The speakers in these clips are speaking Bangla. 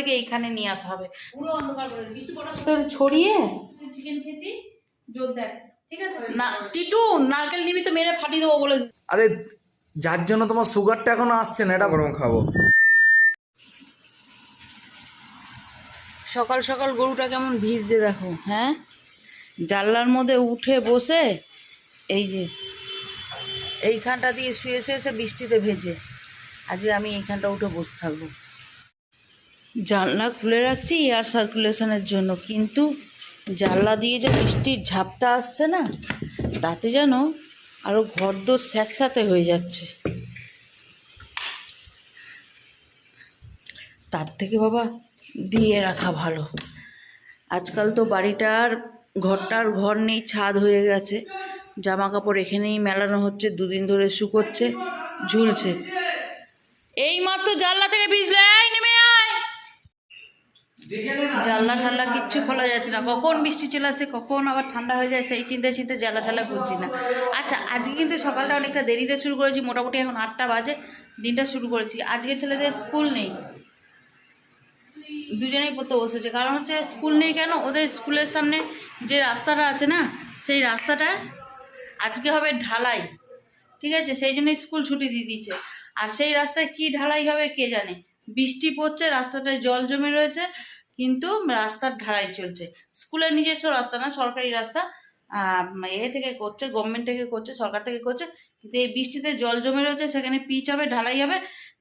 থেকে এইখানে নিয়ে আসা হবে। পুরো অন্ধকার করে বৃষ্টি পড়ার ছড়িয়ে? চিকেন খেয়েছি জোর দেখ। ঠিক আছে? না টিটু নারকেল নিবি তো মেরে ফাটিয়ে দেবো বলে আরে যার জন্য তোমার সুগারটা এখনও আসছে না এটা গরম খাব। সকাল সকাল গরুটা কেমন ভিজছে দেখো হ্যাঁ? জানলার মধ্যে উঠে বসে এই যে এইখানটা দিয়ে শুয়ে শুয়ে এসে বৃষ্টিতে ভেজে। আজকে আমি এইখানটা উঠে বসে থাকব। জানলা খুলে রাখছি এয়ার সার্কুলেশনের জন্য। কিন্তু জানলা দিয়ে যে বৃষ্টির ঝাপটা আসছে না, তাতে যেন আরও ঘরদোর স্যাঁতস্যাঁতে হয়ে যাচ্ছে। তার থেকে বাবা দিয়ে রাখা ভালো। আজকাল তো বাড়িটার ঘরটার ঘর নেই, ছাদ হয়ে গেছে। জামা কাপড় এখানেই মেলানো হচ্ছে, দুদিন ধরে শুকোচ্ছে, ঝুলছে। এই মাত্র জানলা থেকে ভিজলে জানলা ঠান্ডা কিচ্ছু খোলা যাচ্ছে না। কখন বৃষ্টি চলে আসে, কখন আবার ঠান্ডা হয়ে যায়, সেই চিন্তা চিন্তা জানলা ঠান্ডা করছি না। আচ্ছা আজকে কিন্তু সকালটা অনেকটা দেরিতে শুরু করেছি, মোটামুটি এখন আটটা বাজে, দিনটা শুরু করেছি। আজকে ছেলেদের স্কুল নেই। দুজনেই পড়তে বসেছে। কারণ হচ্ছে স্কুল নেই কেন? ওদের স্কুলের সামনে যে রাস্তাটা আছে না, সেই রাস্তাটা আজকে হবে ঢালাই। ঠিক আছে? সেই জন্য স্কুল ছুটি দিয়ে দিয়েছে। আর সেই রাস্তায় কি ঢালাই হবে কে জানে? বৃষ্টি পড়ছে, রাস্তাটায় জল জমে রয়েছে। কিন্তু রাস্তার ঢালাই চলছে। স্কুলের নিজস্ব রাস্তা না, সরকারি রাস্তা। এ থেকে করছে গভর্নমেন্ট থেকে করছে, সরকার থেকে করছে। কিন্তু এই বৃষ্টিতে জল জমে রয়েছে, সেখানে পিচ হবে, ঢালাই হবে,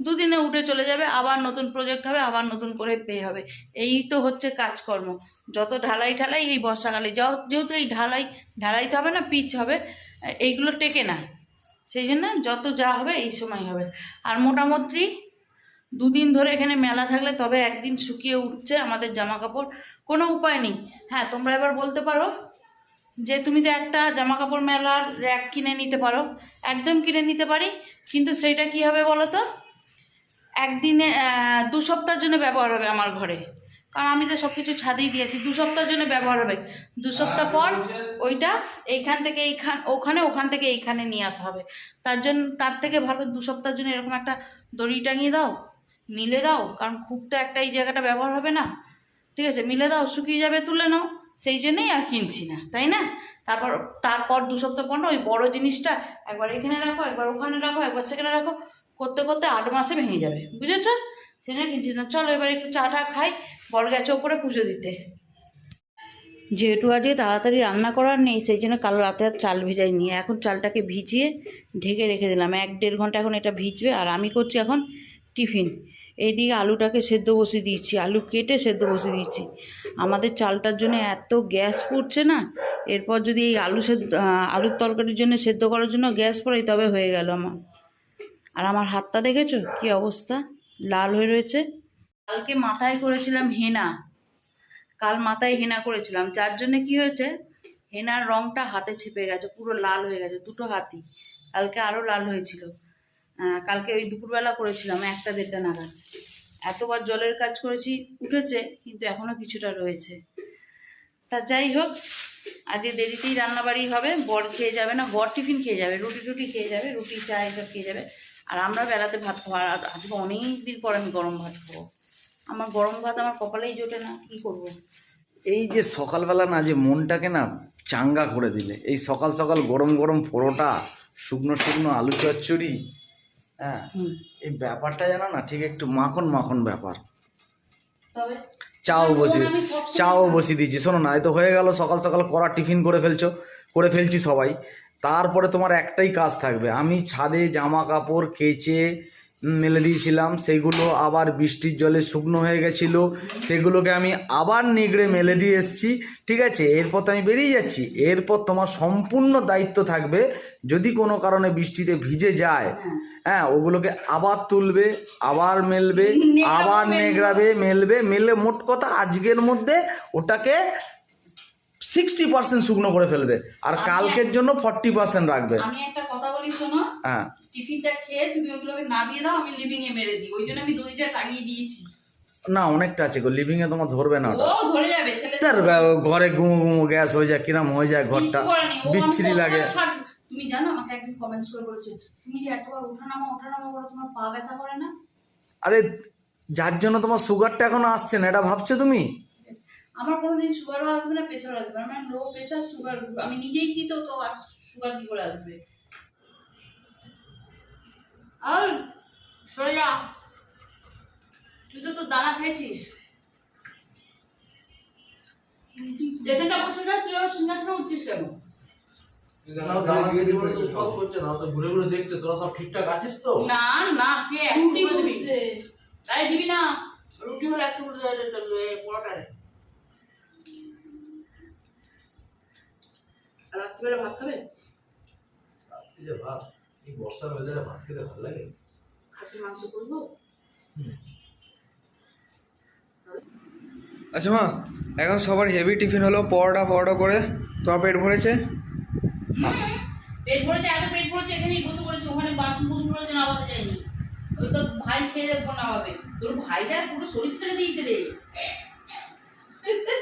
দুদিনে উঠে চলে যাবে, আবার নতুন প্রজেক্ট হবে, আবার নতুন করে পে হবে। এই তো হচ্ছে কাজকর্ম। যত ঢালাই ঢালাই এই বর্ষাকালে। যেহেতু এই ঢালাই ঢালাইতে হবে না, পিচ হবে এইগুলো টেকে না। সেই জন্য যত যা হবে, এই সময় হবে। আর মোটামুটি দুদিন ধরে এখানে মেলা থাকলে তবে একদিন শুকিয়ে উঠছে আমাদের জামা কাপড় কোনো উপায় নেই। হ্যাঁ তোমরা এবার বলতে পারো যে তুমি তো একটা জামা কাপড় মেলার র্যাক কিনে নিতে পারো। একদম কিনে নিতে পারি কিন্তু সেইটা কি হবে বলো তো? একদিনে দু সপ্তাহের জন্য ব্যবহার হবে আমার ঘরে। কারণ আমি তো সব কিছু ছাদেই দিয়েছি। দু সপ্তাহের জন্য ব্যবহার হবে। দু সপ্তাহ পর ওইটা এইখান থেকে এইখান ওখানে ওখান থেকে এইখানে নিয়ে আসা হবে। তার জন্য তার থেকে ভালো দু সপ্তাহের জন্য এরকম একটা দড়ি টাঙিয়ে দাও। মিলে দাও, কারণ খুব তো একটা এই জায়গাটা ব্যবহার হবে না। ঠিক আছে, মিলে দাও, শুকিয়ে যাবে, তুলে নাও। সেই জন্যেই আর কিনছি না, তাই না? তারপর তারপর দু সপ্তাহ পর না ওই বড় জিনিসটা একবার এখানে রাখো, একবার ওখানে রাখো, একবার সেখানে রাখো, করতে করতে আট মাসে ভেঙে যাবে, বুঝেছ? জন্য কিনছি না। চলো এবার একটু চা টা খাই বড় গেছে ওপরে পুজো দিতে। যেহেতু আজকে তাড়াতাড়ি রান্না করার নেই, সেই জন্য কাল রাতে আর চাল ভেজাই নিয়ে এখন চালটাকে ভিজিয়ে ঢেকে রেখে দিলাম। এক দেড় ঘণ্টা এখন এটা ভিজবে, আর আমি করছি এখন টিফিন। এইদিকে আলুটাকে সেদ্ধ বসিয়ে দিয়েছি, আলু কেটে সেদ্ধ বসিয়ে দিয়েছি। আমাদের চালটার জন্য এত গ্যাস পড়ছে না, এরপর যদি এই আলু সেদ্ধ আলুর তরকারির জন্য সেদ্ধ করার জন্য গ্যাস পড়াই তবে হয়ে গেল আমার। আর আমার হাতটা দেখেছ? কি অবস্থা? লাল হয়ে রয়েছে। কালকে মাথায় করেছিলাম হেনা। কাল মাথায় হেনা করেছিলাম। যার জন্য কি হয়েছে? হেনার রংটা হাতে ছেপে গেছে, পুরো লাল হয়ে গেছে, দুটো হাতি কালকে আরও লাল হয়েছিল। কালকে ওই দুপুরবেলা করেছিলাম, একটা দেড়টা নাগাদ। এতবার জলের কাজ করেছি, উঠেছে, কিন্তু এখনও কিছুটা রয়েছে। তা যাই হোক আজকে দেরিতেই রান্নাবাড়ি হবে, বর খেয়ে যাবে না, বর টিফিন খেয়ে যাবে, রুটি টুটি খেয়ে যাবে, রুটি, চা, এসব খেয়ে যাবে। আর আমরা বেলাতে ভাত খাওয়া আর আজকে অনেক দিন পর আমি গরম ভাত খাব। আমার গরম ভাত আমার কপালেই জোটে না, কি করব। এই যে সকালবেলা না যে মনটাকে না চাঙ্গা করে দিলে, এই সকাল সকাল গরম গরম পরোটা, শুকনো শুকনো আলু চচ্চড়ি হ্যাঁ এই ব্যাপারটা জানো না ঠিক একটু মাখন মাখন ব্যাপার। চাও বসি চাও বসি দিয়েছি। শোনো না এই তো হয়ে গেল সকাল সকাল করা টিফিন করে ফেলছো করে ফেলছি সবাই। তারপরে তোমার একটাই কাজ থাকবে আমি ছাদে জামা কাপড় কেচে মেলে দিয়েছিলাম। সেগুলো আবার বৃষ্টির জলে শুকনো হয়ে গেছিল। সেগুলোকে আমি আবার নিগড়ে মেলে দিয়ে এসেছি। ঠিক আছে এরপর তো আমি বেরিয়ে যাচ্ছি। এরপর তোমার সম্পূর্ণ দায়িত্ব থাকবে। যদি কোনো কারণে বৃষ্টিতে ভিজে যায় হ্যাঁ ওগুলোকে আবার তুলবে আবার মেলবে আবার নেগড়াবে মেলবে মেলে মোট কথা আজকের মধ্যে ওটাকে সিক্সটি পার্সেন্ট শুকনো করে ফেলবে। আর কালকের জন্য ফর্টি পার্সেন্ট রাখবে। আমি একটা কথা বলি শোনো। হ্যাঁ। টিফিনটা খেয়ে তুমি ওগুলোকে নামিয়ে দাও আমি লিভিং এ মেরে দিই। ওই জন্য আমি দড়িটা টাঙিয়ে দিয়েছি। না অনেকটা আছে গো। লিভিং এ তোমার ধরবে না ওটা। ও ধরে যাবে তার ঘরে গুমো গুমো গ্যাস হয়ে যায় কিরম হয়ে যায় ঘরটা। বিচ্ছিরি লাগে। তুমি জানো আমাকে একদিন কমেন্টস করে বলেছে তুমি যে এতবার ওঠানামা ওঠানামা করো তোমার পা ব্যথা করে না? আরে যার জন্য তোমার সুগারটা এখনও আসছে না এটা ভাবছ তুমি? আমার কোনোদিন সুগারও আসবে না প্রেশারও আসবে না। আমার লো প্রেশার সুগার আমি নিজেই কি তো তো আর সুগার কি করে আসবে? আর সরে যা। তুই তো তোর দানা খেয়েছিস। যেখানটা বসে যা তুই আবার সিংহাসনে উঠছিস কেন? ঘুরে ঘুরে দেখছে তোরা সব ঠিকঠাক আছিস তো? না না কে? রুটি দিবি। বলছে। তাই দিবি না। রুটি হলে একটু পরোটায় রাত্রিবেলা ভাত খাবে? ভাত এই বর্ষার ওয়েদারে ভাত খেতে ভালো লাগে? খাসির মাংস করব? আচ্ছা মা এখন সবার হেভি টিফিন হলো পরোটা পরোটা করে। তোমার পেট ভরেছে? পেট ভরেছে এত পেট ভরেছে এখানেই বসে পড়েছে ওখানে বাথরুম বসে পড়েছে নামাতে যায়নি। ওই তো ভাই খেয়ে দেখব নামাবে। তোর ভাই দেখ পুরো শরীর ছেড়ে দিয়েছে রে। তা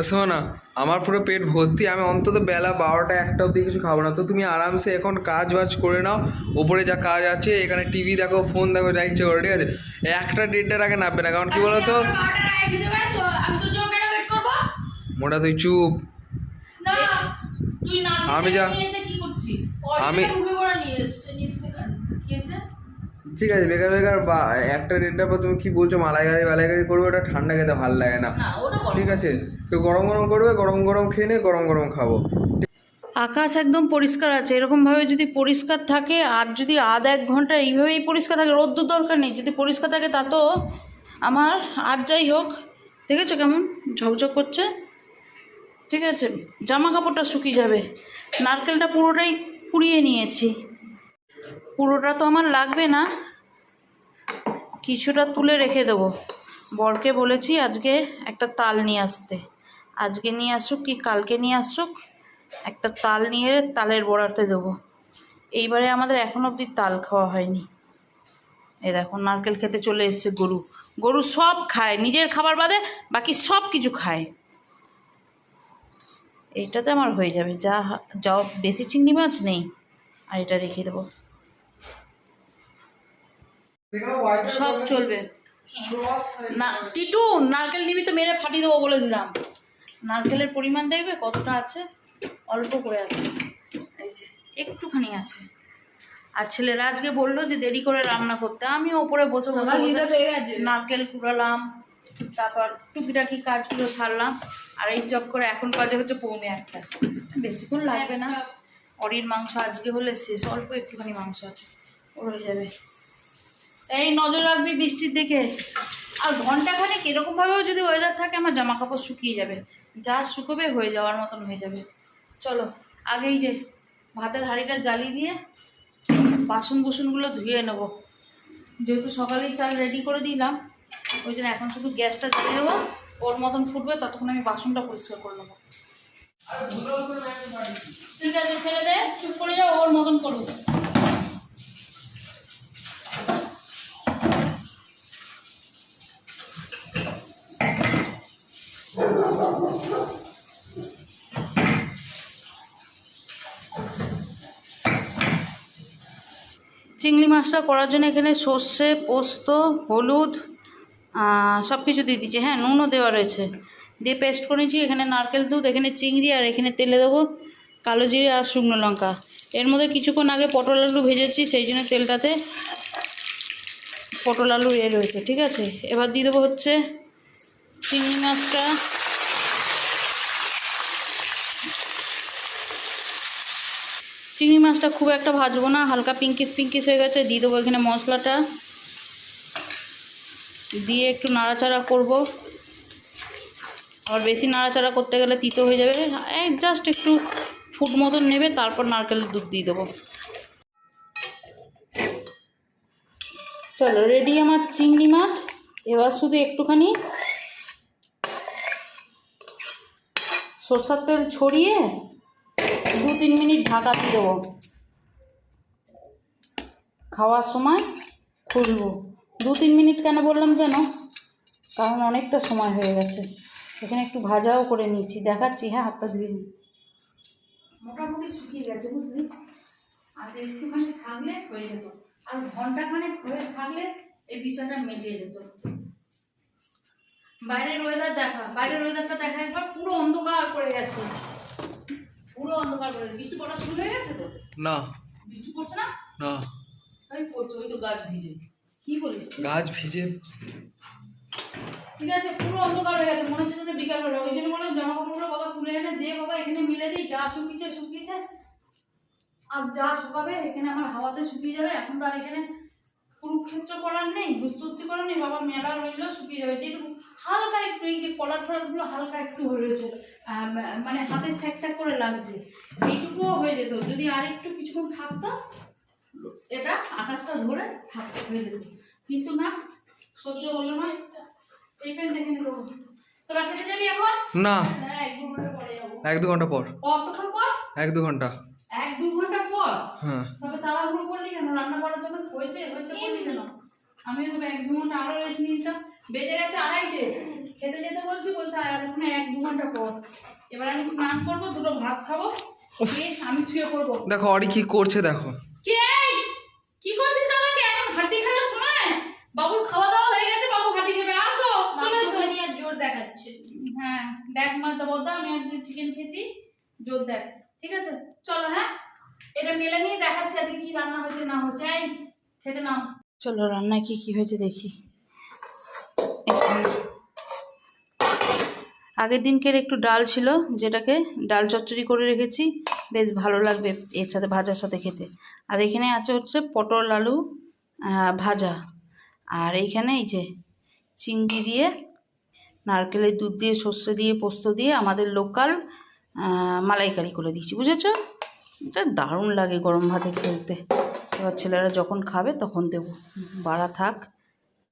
শোনো না আমার পুরো পেট ভর্তি আমি অন্তত বেলা বারোটা একটা অবধি কিছু খাব না। তো তুমি আরামসে এখন কাজ বাজ করে নাও ওপরে যা কাজ আছে এখানে টিভি দেখো ফোন দেখো যা ইচ্ছে করো ঠিক আছে? একটা দেড়টার আগে নামবে না কারণ কি বলো তো মোটা তুই চুপ। আমি যা- আমি- ঠিক আছে বেকার বেকার বা একটা দেড়টার পর তুমি কি বলছো মালাইগাড়ি মালাইগাড়ি করবে ওটা ঠান্ডা খেতে ভালো লাগে না। না ওটা বলো ঠিক আছে তো গরম গরম করবে গরম গরম খেয়ে নিয়ে গরম গরম খাব। আকাশ একদম পরিষ্কার আছে এরকমভাবে যদি পরিষ্কার থাকে আর যদি আধ এক ঘণ্টা এইভাবেই পরিষ্কার থাকে রোদ্দুর দরকার নেই যদি পরিষ্কার থাকে তা তো আমার আর যাই হোক দেখেছ কেমন? ঝকঝক করছে। ঠিক আছে জামা কাপড়টা শুকিয়ে যাবে নারকেলটা পুরোটাই পুড়িয়ে নিয়েছি। পুরোটা তো আমার লাগবে না কিছুটা তুলে রেখে দেবো। বরকে বলেছি আজকে একটা তাল নিয়ে আসতে। আজকে নিয়ে আসুক কি কালকে নিয়ে আসুক, একটা তাল নিয়ে তালের বড়াতে দেবো। এইবারে আমাদের এখন অবধি তাল খাওয়া হয়নি। এ দেখো, নারকেল খেতে চলে এসছে গরু। গরু সব খায়, নিজের খাবার বাদে বাকি সব কিছু খায়। এইটাতে আমার হয়ে যাবে। যা যা বেশি চিংড়ি মাছ নেই, আর এটা রেখে দেবো। সব চলবে। না টিটু নারকেল নিবি তো মেরে ফাটিয়ে দেবো বলে দিলাম। নারকেলের পরিমাণ দেখবে কতটা আছে? অল্প করে আছে। এই যে একটুখানি আছে। আর ছেলেরা আজকে বলল যে দেরি করে রান্না করতে। আমি ওপরে বসে বসে বসে নারকেল কুড়ালাম তারপর টুকিটাকি কাজগুলো সারলাম। আর এই চক করে এখন কাজে হচ্ছে পৌনে একটা। বেশিক্ষণ লাগবে না। অরির মাংস আজকে হলে শেষ অল্প একটুখানি মাংস আছে। ওর হয়ে যাবে। এই নজর রাখবি বৃষ্টির দিকে। আর ঘন্টাখানেক এরকমভাবেও যদি ওয়েদার থাকে, আমার জামা কাপড় শুকিয়ে যাবে। যা শুকোবে হয়ে যাওয়ার মতন হয়ে যাবে। চলো, আগেই যে ভাতের হাঁড়িটা জ্বালিয়ে দিয়ে বাসন কুসনগুলো ধুয়ে নেব। যেহেতু সকালেই চাল রেডি করে দিলাম, ওই জন্য এখন শুধু গ্যাসটা জ্বালিয়ে দেবো। ওর মতন ফুটবে, ততক্ষণ আমি বাসনটা পরিষ্কার করে নেব। ঠিক আছে, ছেড়ে দে, চুপ করে যাও, ওর মতন করব। চিংড়ি মাছটা করার জন্য এখানে সর্ষে, পোস্ত, হলুদ সব কিছু দিয়ে দিচ্ছি হ্যাঁ নুনও দেওয়া রয়েছে। দিয়ে পেস্ট করেছি এখানে নারকেল, দুধ, এখানে চিংড়ি আর এখানে তেলে দেবো কালো জিরে আর শুকনো লঙ্কা। এর মধ্যে কিছুক্ষণ আগে পটল আলু ভেজেছি, সেই জন্য তেলটাতে পটল আলু এ রয়েছে, ঠিক আছে? এবার দিয়ে দেবো হচ্ছে চিংড়ি মাছটা চিংড়ি মাছটা খুব একটা ভাজবো না, হালকা পিঙ্কিস পিঙ্কিস হয়ে গেছে, দিয়ে দেবো এখানে মশলাটা। দিয়ে একটু নাড়াচাড়া করব। আর বেশি নাড়াচাড়া করতে গেলে তিতো হয়ে যাবে। জাস্ট একটু ফুট মতন নেবে, তারপর নারকেল দুধ দিয়ে দেবো। চলো রেডি আমার চিংড়ি মাছ। এবার শুধু একটুখানি সর্ষার তেল ছড়িয়ে দু তিন মিনিট ঢাকা দিয়ে দেবো। খাওয়ার সময় খুলবো দু তিন মিনিট কেন বললাম যেন কারণ অনেকটা সময় হয়ে গেছে। এখানে একটু ভাজাও করে নিয়েছি। দেখাচ্ছি হ্যাঁ হাতটা ধুয়ে নিই মোটামুটি শুকিয়ে গেছে, বুঝলি? আর একটুখানি থাকলে হয়ে যেত। আর ঘণ্টা খানেক হয়ে থাকলে এই বিষয়টা মিটিয়ে যেত। বাইরের ওয়েদার দেখা, বাইরের ওয়েদারটা দেখা একবার পুরো অন্ধকার করে গেছে। পুরো অন্ধকার করে গেছে। বৃষ্টি পড়া শুরু হয়ে গেছে তো? না। বৃষ্টি পড়ছে না? না। তাই পড়ছে ওই তো গাছ ভিজে। কি বলিস গাছ ভিজে। ঠিক আছে পুরো অন্ধকার হয়ে গেছে। মনে হচ্ছে বিকাল হলো ওই জন্য বললাম জামা কাপড়গুলো বাবা তুলে এনে দে বাবা এখানে মিলে দিই। যা শুকিয়েছে শুকিয়েছে। আর যা শুকাবে এখানে আমার হাওয়াতে শুকিয়ে যাবে। এখন তো আর এখানে কুরুক্ষেত্র করার নেই বুস্তুস্তি করার নেই বাবা মেলা রইল শুকিয়ে যাবে। যেহেতু হালকা একটু এই যে কলার ফলারগুলো হালকা একটু হয়ে রয়েছে মানে হাতে স্যাক স্যাক করে লাগছে এইটুকুও হয়ে যেত। যদি আর একটু কিছুক্ষণ থাকতো এটা আকাশটা ধরে থাকতো হয়ে যেত। কিন্তু না সহ্য হলো না এইখানে দেখে নেব তোরা খেতে যাবি এখন? না। হ্যাঁ এক দু ঘণ্টা পরে যাব। এক দু ঘণ্টা পর। কতক্ষণ পর? এক দু ঘণ্টা। পর হ্যাঁ। তবে তাড়াহুড়ো করলি কেন? রান্না করার জন্য হয়েছে হয়েছে করলি কেন? আমিও তো এক দু ঘণ্টা আরও রেস্ট বেজে গেছে আড়াইটে। খেতে যেতে বলছি বলছে আর এখন এক দু ঘণ্টা পর। এবার আমি স্নান করব দুটো ভাত খাব আমি শুয়ে পড়ব। দেখো অরি কি করছে দেখো। কে কি করছিস দাদাকে এখন সময়? বাবুর খাওয়া দাওয়া হয়ে গেছে বাবু হাড্ডি খেবে আসো চলে এসো। নিয়ে জোর দেখাচ্ছে। হ্যাঁ দেখ মা তো বলতো আমি আজকে চিকেন খেয়েছি জোর দেখ। ঠিক আছে? চলো হ্যাঁ? এটা মেলে নিয়ে দেখাচ্ছি আজকে কি রান্না হয়েছে, না হচ্ছে এই, খেতে নাও। চলো, রান্নায় কি কি হয়েছে দেখি। আগের দিনকের একটু ডাল ছিল, যেটাকে ডাল চচ্চড়ি করে রেখেছি। বেশ ভালো লাগবে এর সাথে ভাজার সাথে খেতে। আর এখানে আছে হচ্ছে পটল আলু ভাজা। আর এইখানে এই যে চিংড়ি দিয়ে, নারকেলের দুধ দিয়ে, সর্ষে দিয়ে, পোস্ত দিয়ে আমাদের লোকাল মালাইকারি করে দিয়েছি। বুঝেছ? এটা দারুণ লাগে গরম ভাতে খেলতে। এবার ছেলেরা যখন খাবে তখন দেবো। বাড়া থাক।